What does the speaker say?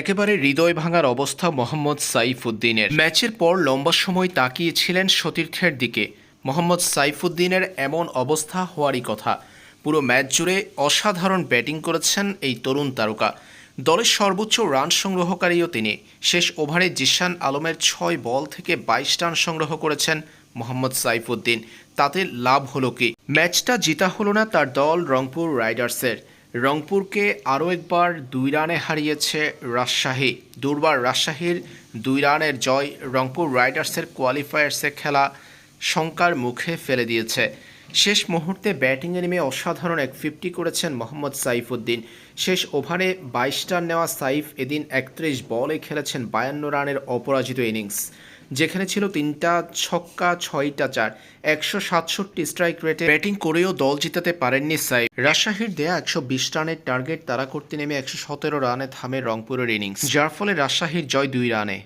একেবারে হৃদয় ভাঙার অবস্থা মোহাম্মদ সাইফুদ্দিনের। ম্যাচের পর লম্বা সময় তাকিয়েছিলেন সতীর্থের দিকে। মোহাম্মদ সাইফুদ্দিনের এমন অবস্থা হওয়ারই কথা। পুরো ম্যাচ জুড়ে অসাধারণ ব্যাটিং করেছেন এই তরুণ তারকা। দলের সর্বোচ্চ রান সংগ্রহকারীও তিনি। শেষ ওভারে জিশান আলমের ছয় বল থেকে বাইশ রান সংগ্রহ করেছেন মোহাম্মদ সাইফুদ্দিন। তাতে লাভ হলো কি? ম্যাচটা জিতা হলো না তার দল রংপুর রাইডার্সের। রংপুরকে আরও একবার দুই রানে হারিয়েছে রাজশাহী। দুর্বার রাজশাহীর দুই রানের জয় রংপুর রাইডার্সের কোয়ালিফায়ার্সে খেলা শঙ্কার মুখে ফেলে দিয়েছে। শেষ মুহূর্তে ব্যাটিংয়ে নেমে অসাধারণ এক ফিফটি করেছেন মোহাম্মদ সাইফুদ্দিন। শেষ ওভারে বাইশ রান নেওয়া সাইফ এদিন একত্রিশ বলে খেলেছেন বায়ান্ন রানের অপরাজিত ইনিংস। যেখানে ছিল তিনটা ছক্কা, ছয়টা চার। একশো সাতষট্টি স্ট্রাইক রেটে ব্যাটিং করেও দল জিতাতে পারেননি সাইফ। রাজশাহীর দেয়া একশো বিশ রানের টার্গেট তারা করতে নেমে একশো সতেরো রানে থামে রংপুরের ইনিংস যার ফলে রাজশাহীর জয় দুই রানে।